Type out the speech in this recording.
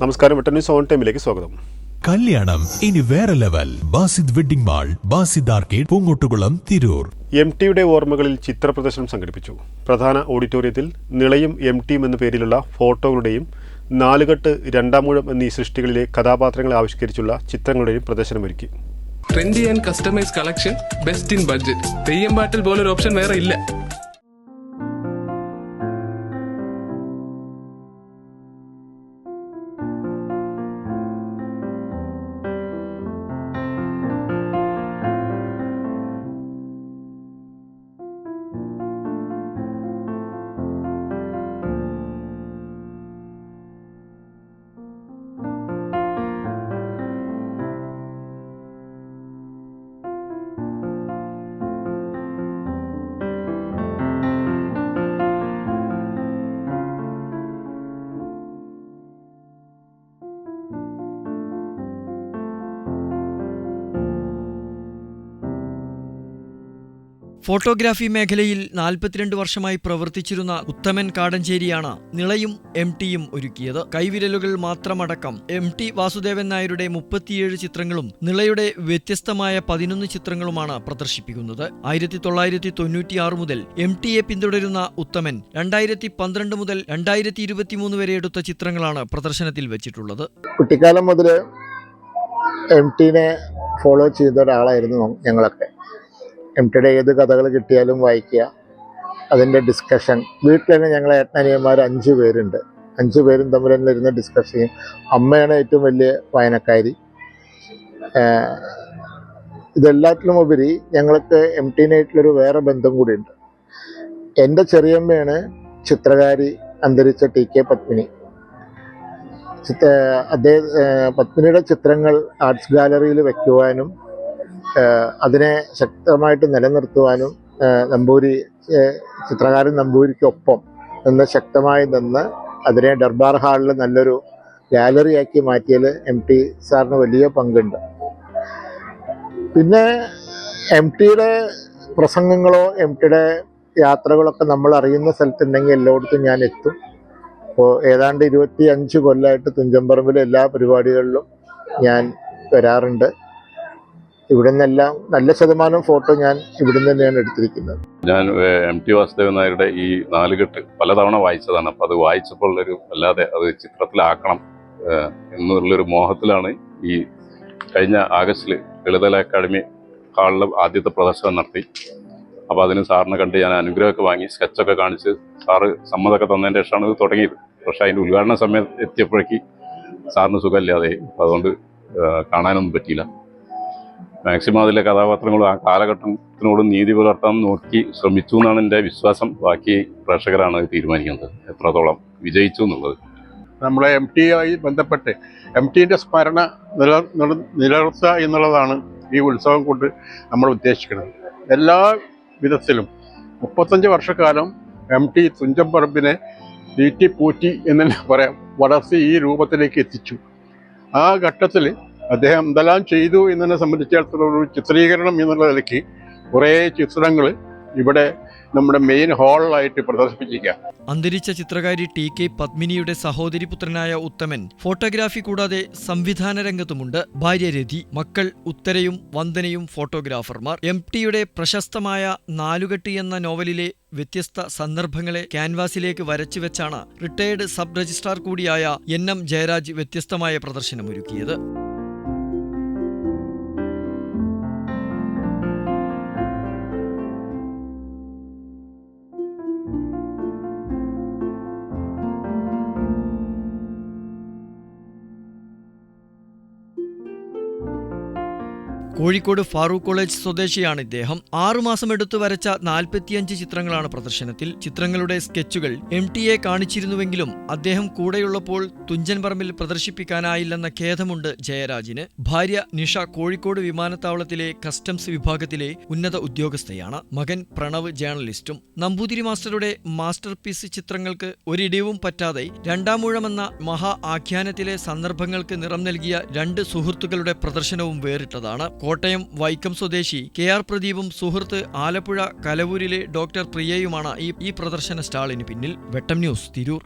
നമസ്കാരം Vettan news on ടൈമിലേക്ക് സ്വാഗതം. കല്യാണം ഇനി വേറെ level. Basid wedding mall Basid arcade Poonkottukulam Tirur. M ടിയുടെ ഓർമ്മകളിൽ ചിത്ര പ്രദർശനം സംഘടിപ്പിച്ചു. പ്രധാന ഓഡിറ്റോറിയത്തിൽ നിളയും എം ടിയും എന്ന പേരിലുള്ള ഫോട്ടോകളുടെയും നാലുകെട്ട് രണ്ടാമൂഴം എന്നീ സൃഷ്ടികളിലെ കഥാപാത്രങ്ങളെ ആവിഷ്കരിച്ചുള്ള ചിത്രങ്ങളുടെയും പ്രദർശനമൊരുക്കി. Trendy and customise collection best in budget Theyyam പാട്ടിൽ പോലൊരു ഓപ്ഷൻ വേറെ ഇല്ല. ഫോട്ടോഗ്രാഫി മേഖലയിൽ നാൽപ്പത്തിരണ്ട് വർഷമായി പ്രവർത്തിച്ചിരുന്ന ഉത്തമൻ കാടഞ്ചേരിയാണ് നിളയും എം ടിയും ഒരുക്കിയത്. കൈവിരലുകൾ മാത്രമടക്കം എം ടി വാസുദേവൻ നായരുടെ മുപ്പത്തിയേഴ് ചിത്രങ്ങളും നിളയുടെ വ്യത്യസ്തമായ പതിനൊന്ന് ചിത്രങ്ങളുമാണ് പ്രദർശിപ്പിക്കുന്നത്. ആയിരത്തി തൊള്ളായിരത്തി തൊണ്ണൂറ്റിയാറ് മുതൽ എം ടിയെ പിന്തുടരുന്ന ഉത്തമൻ രണ്ടായിരത്തി പന്ത്രണ്ട് മുതൽ രണ്ടായിരത്തി ഇരുപത്തിമൂന്ന് വരെ എടുത്ത ചിത്രങ്ങളാണ് പ്രദർശനത്തിൽ വെച്ചിട്ടുള്ളത്. കുട്ടിക്കാലം മുതൽ എം ടിനെ ഫോളോ ചെയ്ത ഒരാളായിരുന്നു ഞങ്ങളൊക്കെ. എം ടിയുടെ ഏത് കഥകൾ കിട്ടിയാലും വായിക്കുക. അതിന്റെ ഡിസ്കഷൻ വീട്ടിൽ തന്നെ ഞങ്ങൾ ഏട്ടനിയന്മാർ അഞ്ച് പേരുണ്ട്. അഞ്ച് പേരും തമ്മിൽ തന്നെ ഇരുന്ന് ഡിസ്കസ് ചെയ്യും. അമ്മയാണ് ഏറ്റവും വലിയ വായനക്കാരി. ഇതെല്ലാത്തിലും ഉപരി ഞങ്ങൾക്ക് എം ടീനായിട്ടുള്ളൊരു വേറെ ബന്ധം കൂടിയുണ്ട്. എന്റെ ചെറിയമ്മയാണ് ചിത്രകാരി അന്തരിച്ച ടി കെ പത്മിനി. ചിത്ര അദ്ദേഹം പത്മിനിയുടെ ചിത്രങ്ങൾ ആർട്സ് ഗാലറിയിൽ വയ്ക്കുവാനും അതിനെ ശക്തമായിട്ട് നിലനിർത്തുവാനും നമ്പൂരി ചിത്രകാരൻ നമ്പൂരിക്കൊപ്പം നിന്ന് ശക്തമായി നിന്ന് അതിനെ ദർബാർ ഹാളിൽ നല്ലൊരു ഗാലറിയാക്കി മാറ്റിയതിൽ എം ടി സാറിന് വലിയ പങ്കുണ്ട്. പിന്നെ എം ടിയുടെ പ്രസംഗങ്ങളോ എം ടിയുടെ യാത്രകളൊക്കെ നമ്മൾ അറിയുന്ന സ്ഥലത്തുണ്ടെങ്കിൽ എല്ലായിടത്തും ഞാൻ എത്തും. അപ്പോൾ ഏതാണ്ട് ഇരുപത്തി അഞ്ച് കൊല്ലമായിട്ട് തുഞ്ചമ്പറമ്പിലെ എല്ലാ പരിപാടികളിലും ഞാൻ വരാറുണ്ട്. ഇവിടെ നിന്നെല്ലാം നല്ല ശതമാനം ഫോട്ടോ ഞാൻ ഇവിടെ നിന്ന് തന്നെയാണ് എടുത്തിരിക്കുന്നത്. ഞാൻ എം ടി വാസുദേവൻ നായരുടെ ഈ നാലുകെട്ട് പലതവണ വായിച്ചതാണ്. അപ്പം അത് വായിച്ചപ്പോൾ ഒരു അല്ലാതെ അത് ചിത്രത്തിലാക്കണം എന്നുള്ളൊരു മോഹത്തിലാണ് ഈ കഴിഞ്ഞ ആഗസ്റ്റിൽ ലളിതകല അക്കാദമി ഹാളിൽ ആദ്യത്തെ പ്രദർശനം നടത്തി. അപ്പോൾ അതിന് സാറിനെ കണ്ട് ഞാൻ അനുഗ്രഹമൊക്കെ വാങ്ങി സ്കെച്ചൊക്കെ കാണിച്ച് സാറ് സമ്മതമൊക്കെ തന്നതിന്റെ ശേഷമാണ് ഇത് തുടങ്ങിയത്. പക്ഷെ അതിന്റെ ഉദ്ഘാടന സമയത്ത് എത്തിയപ്പോഴേക്ക് സാറിന് സുഖമില്ലാതെ അതുകൊണ്ട് കാണാനൊന്നും പറ്റിയില്ല. മാക്സിമം അതിലെ കഥാപാത്രങ്ങളും ആ കാലഘട്ടത്തിനോടും നീതി പുലർത്താൻ നോക്കി ശ്രമിച്ചു എന്നാണ് എന്റെ വിശ്വാസം. ബാക്കി പ്രേക്ഷകരാണ് തീരുമാനിക്കുന്നത്. എത്രത്തോളം വിജയിച്ചു എന്നുള്ളത്. നമ്മളെ എം ടിയുമായി ബന്ധപ്പെട്ട് എം ടിന്റെ സ്മരണ നില നില- നിലനിർത്തുക എന്നുള്ളതാണ് ഈ ഉത്സവം കൊണ്ട് നമ്മൾ ഉദ്ദേശിക്കുന്നത്. എല്ലാ വിധത്തിലും മുപ്പത്തഞ്ച് വർഷക്കാലം എം ടി തുഞ്ചമ്പറമ്പിനെ തീറ്റി പൂറ്റി എന്ന് തന്നെ പറയാം. വളർത്തി ഈ രൂപത്തിലേക്ക് എത്തിച്ചു. ആ ഘട്ടത്തിൽ അദ്ദേഹം എന്തെല്ലാം ചെയ്തു എന്നതിനെ സംബന്ധിച്ചിടത്തോളം ഒരു ചിത്രീകരണം എന്നുള്ള നിലയ്ക്ക് കുറേ ചിത്രങ്ങൾ ഇവിടെ നമ്മുടെ മെയിൻ ഹാളിലായിട്ട് പ്രദർശിപ്പിച്ചിരിക്കുക അന്തരിച്ച ചിത്രകാരി ടി കെ പത്മിനിയുടെ സഹോദരി പുത്രനായ ഉത്തമൻ ഫോട്ടോഗ്രാഫി കൂടാതെ സംവിധാന രംഗത്തുമുണ്ട്. ഭാര്യ രതി മക്കൾ ഉത്തരയും വന്ദനയും ഫോട്ടോഗ്രാഫർമാർ. എം ടിയുടെ പ്രശസ്തമായ നാലുകെട്ട് എന്ന നോവലിലെ വ്യത്യസ്ത സന്ദർഭങ്ങളെ ക്യാൻവാസിലേക്ക് വരച്ചു വെച്ചാണ് റിട്ടയേർഡ് സബ് രജിസ്ട്രാർ കൂടിയായ എൻ എം ജയരാജ് വ്യത്യസ്തമായ പ്രദർശനമൊരുക്കിയത്. കോഴിക്കോട് ഫാറൂഖ് കോളേജ് സ്വദേശിയാണ് ഇദ്ദേഹം. ആറുമാസം എടുത്തു വരച്ച നാൽപ്പത്തിയഞ്ച് ചിത്രങ്ങളാണ് പ്രദർശനത്തിൽ. ചിത്രങ്ങളുടെ സ്കെച്ചുകൾ എം ടി എ കാണിച്ചിരുന്നുവെങ്കിലും അദ്ദേഹം കൂടെയുള്ളപ്പോൾ തുഞ്ചൻ പറമ്പിൽ പ്രദർശിപ്പിക്കാനായില്ലെന്ന ഖേദമുണ്ട് ജയരാജിന്. ഭാര്യ നിഷ കോഴിക്കോട് വിമാനത്താവളത്തിലെ കസ്റ്റംസ് വിഭാഗത്തിലെ ഉന്നത ഉദ്യോഗസ്ഥയാണ്. മകൻ പ്രണവ് ജേർണലിസ്റ്റും നമ്പൂതിരി മാസ്റ്ററുടെ മാസ്റ്റർ പീസ് ചിത്രങ്ങൾക്ക് ഒരിടിവും പറ്റാതെ രണ്ടാമൂഴമെന്ന മഹാ ആഖ്യാനത്തിലെ സന്ദർഭങ്ങൾക്ക് നിറം നൽകിയ രണ്ട് സുഹൃത്തുക്കളുടെ പ്രദർശനവും വേറിട്ടതാണ്. കോട്ടയം വൈക്കം സ്വദേശി കെ ആർ പ്രദീപും സുഹൃത്ത് ആലപ്പുഴ കലവൂരിലെ ഡോക്ടർ പ്രിയയുമാണ് ഈ പ്രദർശന സ്റ്റാളിന് പിന്നിൽ. വെട്ടം ന്യൂസ് തിരൂർ.